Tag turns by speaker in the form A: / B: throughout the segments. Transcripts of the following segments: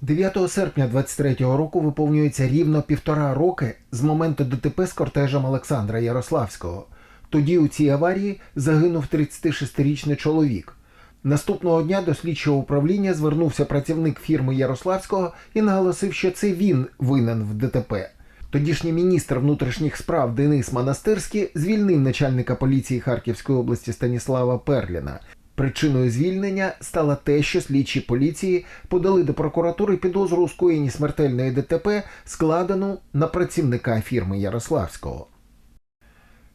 A: 9 серпня 23-го року виповнюється рівно півтора роки з моменту ДТП з кортежем Олександра Ярославського. Тоді у цій аварії загинув 36-річний чоловік. Наступного дня до слідчого управління звернувся працівник фірми Ярославського і наголосив, що це він винен в ДТП. Тодішній міністр внутрішніх справ Денис Монастирський звільнив начальника поліції Харківської області Станіслава Перліна. Причиною звільнення стало те, що слідчі поліції подали до прокуратури підозру у скоєнні смертельної ДТП, складену на працівника фірми Ярославського.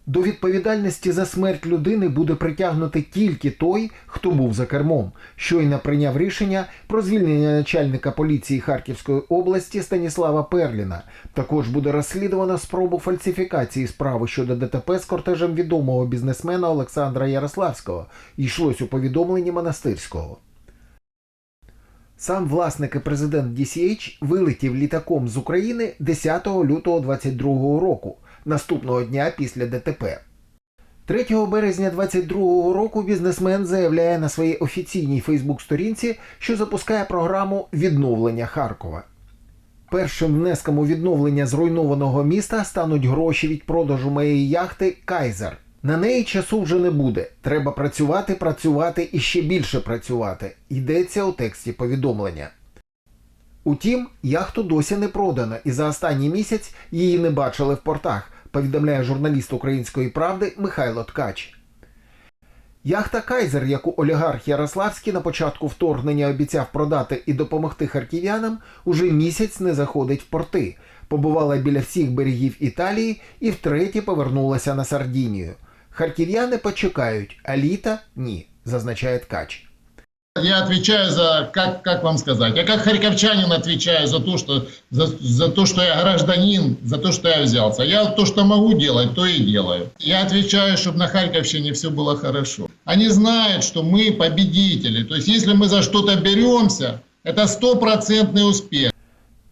A: До відповідальності за смерть людини буде притягнути тільки той, хто був за кермом. Щойно прийняв рішення про звільнення начальника поліції Харківської області Станіслава Перліна. Також буде розслідувано спробу фальсифікації справи щодо ДТП з кортежем відомого бізнесмена Олександра Ярославського. Йшлось у повідомленні монастирського. Сам власник і президент DCH вилетів літаком з України 10 лютого 22 року, наступного дня після ДТП. 3 березня 22 року бізнесмен заявляє на своїй офіційній Фейсбук-сторінці, що запускає програму відновлення Харкова. Першим внеском у відновлення зруйнованого міста стануть гроші від продажу моєї яхти Кайзер. На неї часу вже не буде. Треба працювати, працювати і ще більше працювати. Йдеться у тексті повідомлення. Утім, яхту досі не продано, і за останній місяць її не бачили в портах, повідомляє журналіст української правди Михайло Ткач. Яхта Кайзер, яку олігарх Ярославський на початку вторгнення обіцяв продати і допомогти харків'янам, уже місяць не заходить в порти. Побувала біля всіх берегів Італії і втретє повернулася на Сардінію. Харків'яни почекають, а літа ні, зазначає Ткач.
B: Я отвечаю за, как, как вам сказать, я как харьковчанин отвечаю за то, что, за, за то, что я гражданин, за то, что я взялся. Я то, что могу делать, то и делаю. Я отвечаю, чтобы на Харьковщине все было хорошо. Они знают, что мы победители. То есть, если мы за что-то беремся, это стопроцентный успех.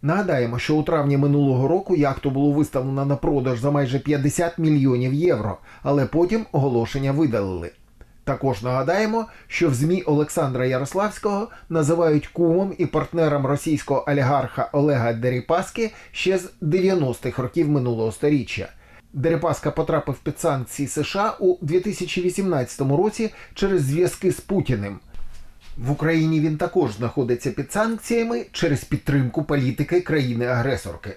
A: Нагадаємо, що у травні минулого року яхту було виставлено на продаж за майже 50 мільйонів євро, але потім оголошення видалили. Також нагадаємо, що в ЗМІ Олександра Ярославського називають кумом і партнером російського олігарха Олега Дерипаски ще з 90-х років минулого століття. Дерипаска потрапив під санкції США у 2018 році через зв'язки з Путіним. В Україні він також знаходиться під санкціями через підтримку політики країни-агресорки.